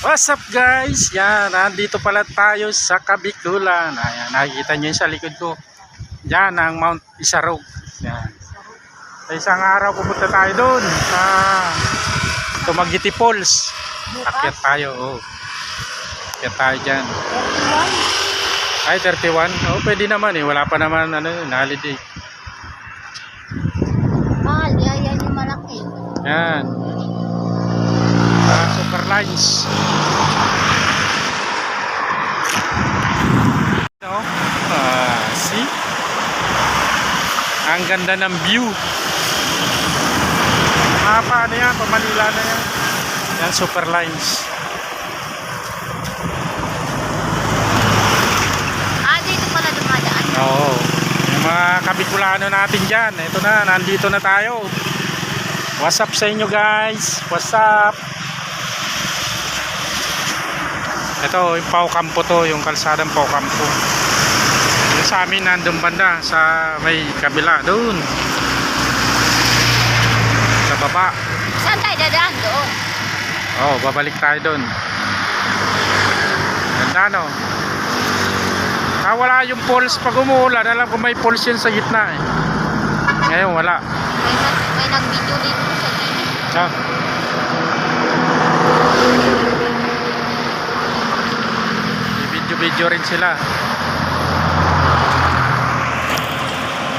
What's up guys? Yan, nandito pala tayo sa Kabikulan. Ayan, nakikita nyo yun sa likod ko. Yan ang Mount Isarog. Yan. Sa isang araw pupunta tayo doon sa Tumagiti Falls. Akyat tayo. Oh. Akyat tayo dyan. 31? Ay, 31? Oh, pwede naman eh. Wala pa naman ano, holiday. Mahal, yan yung malaki. Yan. Ah, super lines. No? Ah, see? Ang ganda ng view. Ah, paano yan? Pamanila na yan. Yan, super lines. Ah, dito pala dumadaan. Oo. Yung mga kabikulano natin dyan. Ito na, nandito na tayo. What's up sa inyo guys? What's up? Ito, yung Pau Campo to, yung kalsadang Pau Campo. Yung sa amin, nandun banda, sa may kabila, doon. Sa baba. Saan tayo dadaan doon? Oh, babalik tayo doon. Ganda no? Ah, wala yung falls pag umuulan. Alam ko may falls yun sa gitna eh. Ngayon wala. May, may nag-video dito sa gilid. Ah. Video-video rin sila.